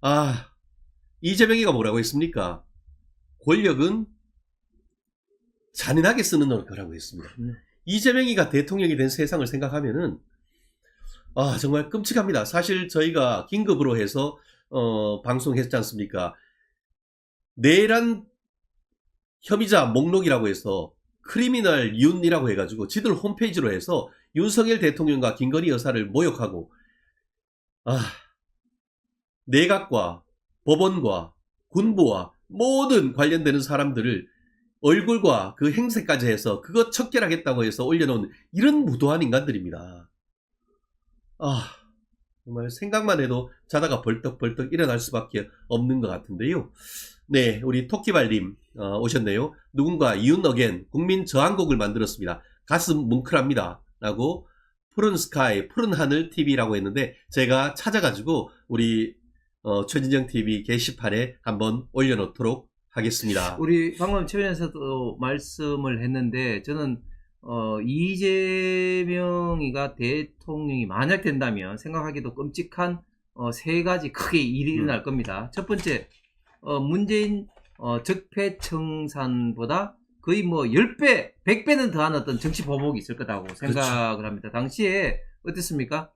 아, 이재명이가 뭐라고 했습니까? 권력은 잔인하게 쓰는 거라고 했습니다. 네. 이재명이가 대통령이 된 세상을 생각하면은 아 정말 끔찍합니다. 사실 저희가 긴급으로 해서 어, 방송했지 않습니까? 내란 혐의자 목록이라고 해서 크리미널 윤이라고 해가지고 지들 홈페이지로 해서 윤석열 대통령과 김건희 여사를 모욕하고 아 내각과 법원과 군부와 모든 관련되는 사람들을 얼굴과 그 행세까지 해서 그거 척결하겠다고 해서 올려놓은 이런 무도한 인간들입니다. 아 정말 생각만 해도 자다가 벌떡벌떡 일어날 수밖에 없는 것 같은데요. 네, 우리 토끼발님 어, 오셨네요. 누군가 이웃 어겐 국민 저항곡을 만들었습니다. 가슴 뭉클합니다. 라고 푸른 스카이, 푸른 하늘 TV라고 했는데 제가 찾아가지고 우리 어, 최진정 TV 게시판에 한번 올려놓도록 하겠습니다. 우리 방금 최변에서도 말씀을 했는데 저는 어, 이재명이가 대통령이 만약 된다면 생각하기도 끔찍한 어, 세 가지 크게 일이 음. 일어날 겁니다. 첫 번째 어, 문재인 어, 적폐청산보다 거의 뭐 10배, 100배는 더한 어떤 정치 보복이 있을 거라고 생각을 합니다. 당시에 어땠습니까?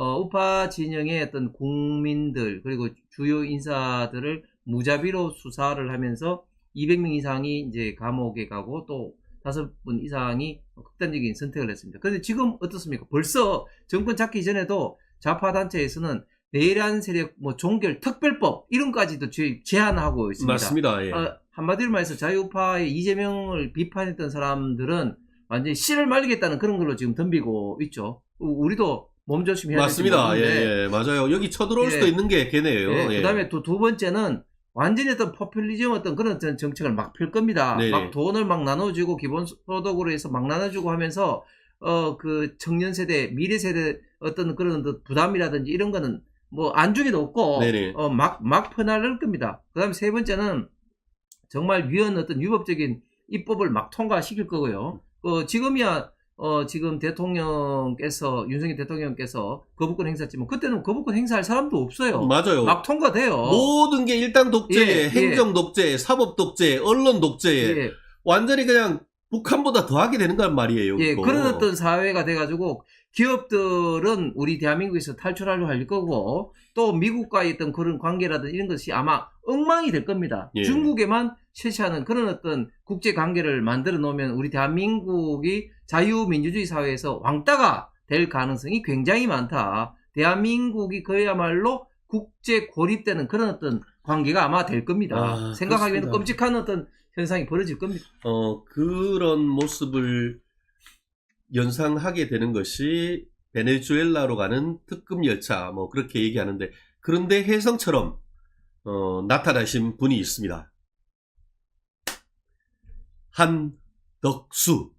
어, 우파 진영의 어떤 국민들 그리고 주요 인사들을 무자비로 수사를 하면서 200명 이상이 이제 감옥에 가고 또 다섯 분 이상이 극단적인 선택을 했습니다. 그런데 지금 어떻습니까? 벌써 정권 잡기 전에도 좌파 단체에서는 내란 세력 뭐 종결 특별법 이런 까지도 제- 제안하고 있습니다. 맞습니다. 예. 어, 한마디로 말해서 자유파의 이재명을 비판했던 사람들은 완전히 씨를 말리겠다는 그런 걸로 지금 덤비고 있죠. 우- 우리도 몸조심 해야 될지 맞습니다. 예, 모르는데 예, 맞아요. 여기 쳐들어올 예. 수도 있는 게 걔네예요. 예, 예. 그다음에 또 두 번째는 완전히 어떤 포퓰리즘 어떤 그런 정책을 막 펼 겁니다. 네네. 막 돈을 막 나눠주고 기본소득으로 해서 막 나눠주고 하면서 어 그 청년 세대, 미래 세대 어떤 그런 그 부담이라든지 이런 거는 뭐 안중에도 없고. 어막막 퍼나를 겁니다. 그다음에 세 번째는 정말 위헌 어떤 위법적인 입법을 막 통과시킬 거고요. 어 지금이야 어 지금 대통령께서 윤석열 대통령께서 거부권 행사했지만 그때는 거부권 행사할 사람도 없어요. 맞아요. 막 통과돼요. 모든 게 일당 독재, 예, 행정 독재, 사법 독재, 언론 독재, 예, 완전히 그냥 북한보다 더 하게 되는 건 말이에요. 예. 그런 어떤 사회가 돼가지고 기업들은 우리 대한민국에서 탈출하려 할 거고 또 미국과의 어떤 그런 관계라든 이런 것이 아마 엉망이 될 겁니다. 예. 중국에만 실시하는 그런 어떤 국제 관계를 만들어 놓으면 우리 대한민국이 자유민주주의 사회에서 왕따가 될 가능성이 굉장히 많다. 대한민국이 그야말로 국제 고립되는 그런 어떤 관계가 아마 될 겁니다. 아, 생각하기에는. 끔찍한 어떤 현상이 벌어질 겁니다. 어, 그런 모습을 연상하게 되는 것이 베네수엘라로 가는 특급 열차, 뭐, 그렇게 얘기하는데, 그런데 혜성처럼, 어, 나타나신 분이 있습니다. 한덕수.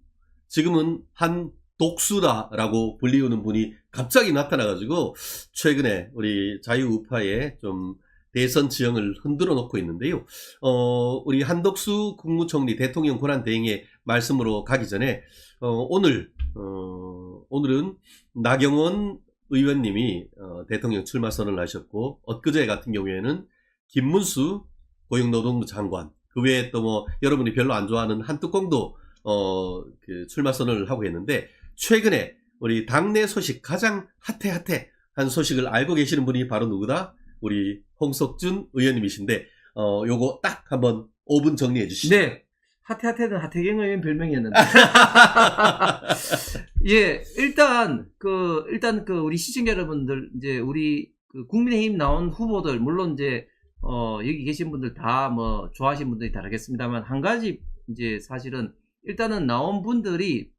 지금은 한독수다라고 불리우는 분이 갑자기 나타나가지고, 최근에 우리 자유우파의 좀 대선 지형을 흔들어 놓고 있는데요. 어, 우리 한덕수 국무총리 대통령 권한 대행의 말씀으로 가기 전에, 어, 오늘, 어, 오늘은 나경원 의원님이 어, 대통령 출마 선언을 하셨고, 엊그제 같은 경우에는 김문수 고용노동부 장관, 그 외에 또 뭐, 여러분이 별로 안 좋아하는 한뚜껑도, 어, 그 출마 선언을 하고 했는데, 최근에 우리 당내 소식 가장 핫해 핫해 한 소식을 알고 계시는 분이 바로 누구다? 우리 홍석준 의원님이신데, 어, 요거 딱 한번 5분 정리해 주시죠. 네. 하태하태는 하태경 의원 별명이었는데. 예, 일단, 그, 일단 그, 우리 시청자 여러분들, 이제, 우리, 그, 국민의힘 나온 후보들, 물론 이제, 어, 여기 계신 분들 다 뭐, 좋아하시는 분들이 다르겠습니다만, 한 가지, 이제, 사실은, 일단은 나온 분들이,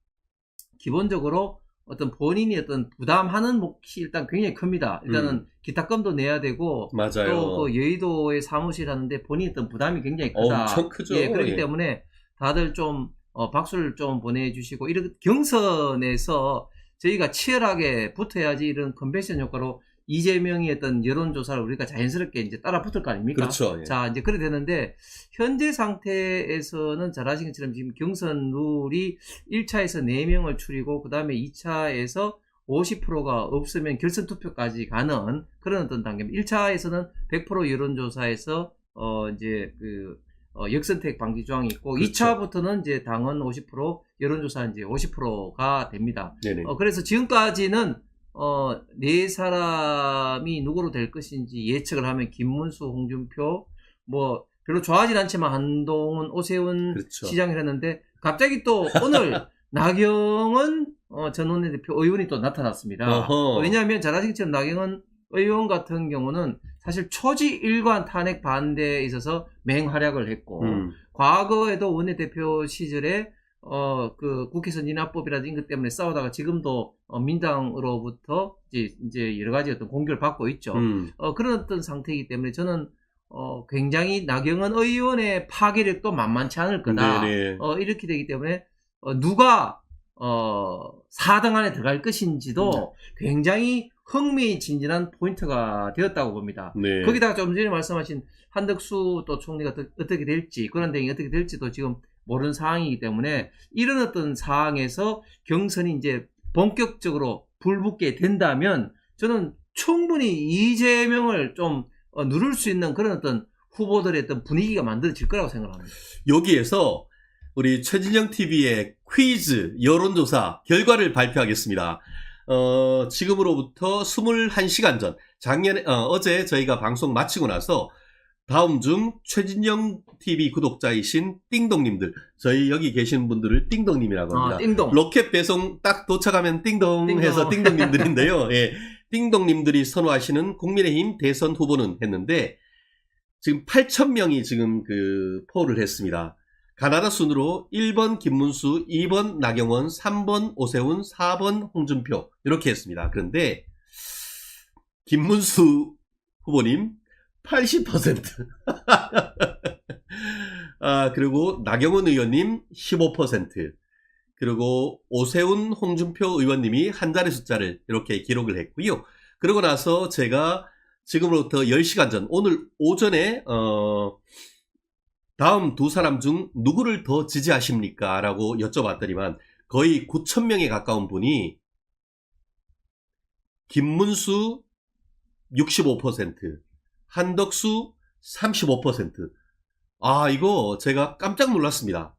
기본적으로 어떤 본인이 어떤 부담하는 몫이 일단 굉장히 큽니다. 일단은 기타금도 내야 되고, 음. 맞아요. 또 그 여의도에 사무실 하는데 본인이 어떤 부담이 굉장히 크다. 엄청 크죠. 예, 그렇기 예. 때문에 다들 좀 어, 박수를 좀 보내주시고 이런 경선에서 저희가 치열하게 붙어야지 이런 컨벤션 효과로 이재명이 어떤 여론조사를 우리가 자연스럽게 이제 따라 붙을 거 아닙니까? 그렇죠. 예. 자, 이제 그래 되는데, 현재 상태에서는 잘 아시는 것처럼 지금 경선 룰이 1차에서 4명을 추리고, 그 다음에 2차에서 50%가 없으면 결선 투표까지 가는 그런 어떤 단계입니다. 1차에서는 100% 여론조사에서 어 이제 그 어, 역선택 방지 조항이 있고 그렇죠. 2차부터는 이제 당헌 50% 여론조사 이제 50%가 됩니다. 네네. 어, 그래서 지금까지는 어, 네 사람이 누구로 될 것인지 예측을 하면 김문수, 홍준표 뭐 별로 좋아하진 않지만 한동훈, 오세훈 그렇죠. 시장을 했는데 갑자기 또 오늘 나경원 어, 전 원내대표 의원이 또 나타났습니다. 어허. 왜냐하면 잘 것처럼 나경원 의원 같은 경우는 사실 초지 일관 탄핵 반대에 있어서 맹활약을 했고 음. 과거에도 원내대표 시절에 어 그 국회 선진화법이라든지 이런 것 때문에 싸우다가 지금도 어, 민당으로부터 이제, 이제 여러 가지 어떤 공격을 받고 있죠. 음. 어 그런 어떤 상태이기 때문에 저는 어 굉장히 나경원 의원의 파괴력도 만만치 않을 거다. 네네. 어 이렇게 되기 때문에 어, 누가 어 4등 안에 들어갈 것인지도 굉장히 흥미진진한 포인트가 되었다고 봅니다. 네. 거기다가 좀 전에 말씀하신 한덕수 또 총리가 또 어떻게 될지 그런 대응이 어떻게 될지도 지금 모르는 상황이기 때문에 이런 어떤 상황에서 경선이 이제 본격적으로 불붙게 된다면 저는 충분히 이재명을 좀 어, 누를 수 있는 그런 어떤 후보들의 어떤 분위기가 만들어질 거라고 생각합니다. 여기에서 우리 최진영 TV의 퀴즈 여론조사 결과를 발표하겠습니다. 어, 지금으로부터 21시간 전, 작년에, 어, 제 저희가 방송 마치고 나서 다음 중 최진영 TV 구독자이신 띵동님들, 저희 여기 계신 분들을 띵동님이라고 합니다. 아, 띵동. 로켓 배송 딱 도착하면 띵동 띵동. 해서 띵동님들인데요. 예. 띵동님들이 선호하시는 국민의힘 대선 후보는 했는데 지금 8,000명이 지금 그 포를 했습니다. 가나다 순으로 1번 김문수, 2번 나경원, 3번 오세훈, 4번 홍준표 이렇게 했습니다. 그런데 김문수 후보님 80%. 아, 그리고 나경원 의원님 15%. 그리고 오세훈, 홍준표 의원님이 한 자리 숫자를 이렇게 기록을 했고요. 그러고 나서 제가 지금으로부터 10시간 전, 오늘 오전에, 어, 다음 두 사람 중 누구를 더 지지하십니까? 라고 여쭤봤더니만 거의 9,000명에 가까운 분이 김문수 65%, 한덕수 35%. 아, 이거 제가 깜짝 놀랐습니다.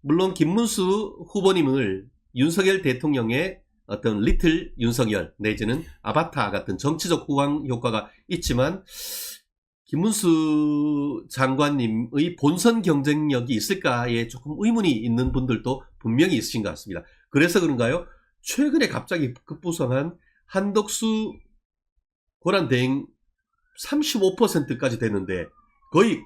물론 김문수 후보님을 윤석열 대통령의 어떤 리틀 윤석열 내지는 아바타 같은 정치적 호강 효과가 있지만 김문수 장관님의 본선 경쟁력이 있을까에 조금 의문이 있는 분들도 분명히 있으신 것 같습니다. 그래서 그런가요? 최근에 갑자기 급부상한 한덕수 권한 대행 35%까지 됐는데 거의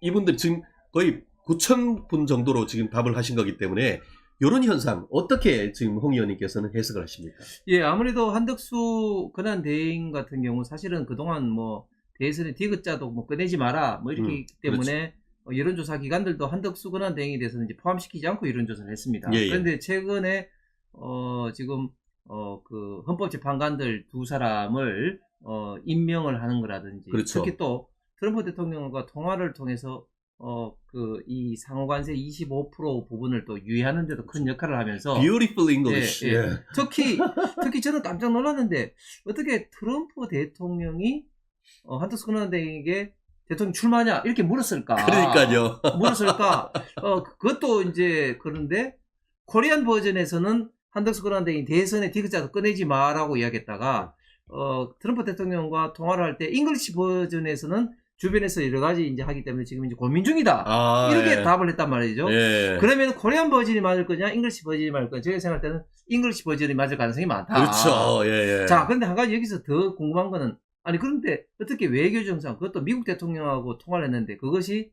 이분들 지금 거의 9천 분 정도로 지금 답을 하신 거기 때문에 이런 현상 어떻게 지금 홍 의원님께서는 해석을 하십니까? 예, 아무래도 한덕수 근한 대행 같은 경우 사실은 그동안 뭐 대선의 디귿자도 뭐 꺼내지 마라 뭐 이렇게 음, 때문에 어, 여론조사 기관들도 한덕수 근한 대행에 대해서는 이제 포함시키지 않고 여론조사를 했습니다. 예, 예. 그런데 최근에 어 지금 어 그 헌법재판관들 두 사람을 어 임명을 하는 거라든지 그렇죠. 특히 또 트럼프 대통령과 통화를 통해서 어 그 이 상호관세 25% 부분을 또 유예하는 데도 큰 역할을 하면서 Beautiful English. 예, 예. 예. 특히 특히 저는 깜짝 놀랐는데 어떻게 트럼프 대통령이 어, 한덕수 근한대행에게 대통령 출마냐 이렇게 물었을까? 그러니까요. 물었을까? 어 그것도 이제 그런데 코리안 버전에서는 한덕수 근한대행이 대선에 디귿자도 꺼내지 마라고 이야기했다가 어 트럼프 대통령과 통화를 할 때 잉글리시 버전에서는 주변에서 여러 가지 이제 하기 때문에 지금 이제 고민 중이다. 아, 이렇게 예. 답을 했단 말이죠. 예. 그러면 코리안 버전이 맞을 거냐, 잉글리시 버전이 맞을 거냐. 제가 생각할 때는 잉글리시 버전이 맞을 가능성이 많다. 그렇죠. 예, 예. 자, 근데 한 가지 여기서 더 궁금한 거는 아니 그런데 어떻게 외교 정상 그것도 미국 대통령하고 통화를 했는데 그것이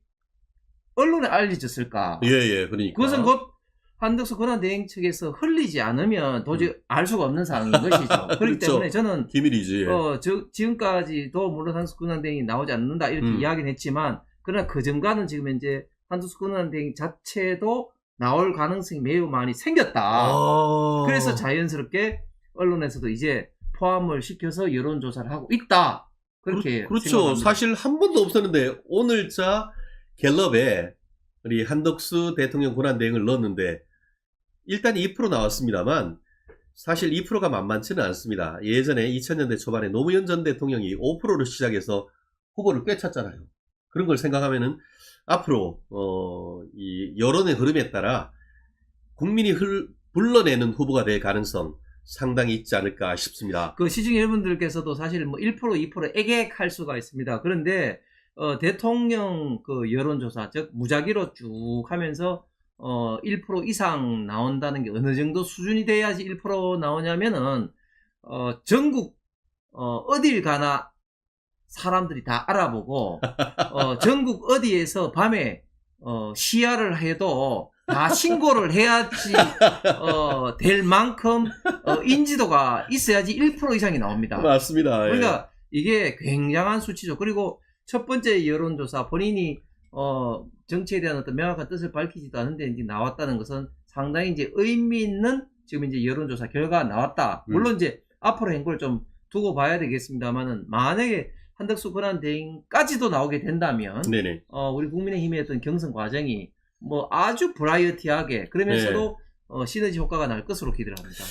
언론에 알려졌을까? 예, 예. 그러니까. 그것은 곧 한덕수 권한대행 측에서 흘리지 않으면 도저히 알 수가 없는 상황인 것이죠. 그렇기 음. 그렇죠. 때문에 저는 기밀이지. 어, 저, 지금까지도 물론 한덕수 권한대행이 나오지 않는다 이렇게 음. 이야기는 했지만 그러나 그 전과는 지금 현재 한덕수 권한대행 자체도 나올 가능성이 매우 많이 생겼다. 아. 그래서 자연스럽게 언론에서도 이제 포함을 시켜서 여론조사를 하고 있다. 그렇게 그, 렇죠 생각합니다. 사실 한 번도 없었는데 오늘자 갤럽에 우리 한덕수 대통령 권한 대행을 넣었는데 일단 2% 나왔습니다만 사실 2%가 만만치는 않습니다. 예전에 2000년대 초반에 노무현 전 대통령이 5%를 시작해서 후보를 꿰찼잖아요. 그런 걸 생각하면은 앞으로 어, 이 여론의 흐름에 따라 국민이 흘, 불러내는 후보가 될 가능성 상당히 있지 않을까 싶습니다. 그 시중 여러분들께서도 사실 뭐 1% 2% 애객할 수가 있습니다. 그런데 어, 대통령 그 여론조사 즉 무작위로 쭉 하면서 어, 1% 이상 나온다는 게 어느 정도 수준이 돼야지 1% 나오냐면은 어, 전국 어, 어딜 가나 사람들이 다 알아보고 어, 전국 어디에서 밤에 어, 시야를 해도 다 신고를 해야지 어, 될 만큼 어, 인지도가 있어야지 1% 이상이 나옵니다. 맞습니다. 예. 그러니까 이게 굉장한 수치죠. 그리고 첫 번째 여론조사 본인이 어, 정치에 대한 어떤 명확한 뜻을 밝히지도 않은데 이제 나왔다는 것은 상당히 이제 의미 있는 지금 이제 여론조사 결과가 나왔다. 음. 물론 이제 앞으로 행보를 좀 두고 봐야 되겠습니다만은 만약에 한덕수 권한 대행까지도 나오게 된다면 네네. 어, 우리 국민의힘의 어떤 경선 과정이 뭐 아주 브라이어티하게 그러면서도 네. 어, 시너지 효과가 날 것으로 기대를 합니다.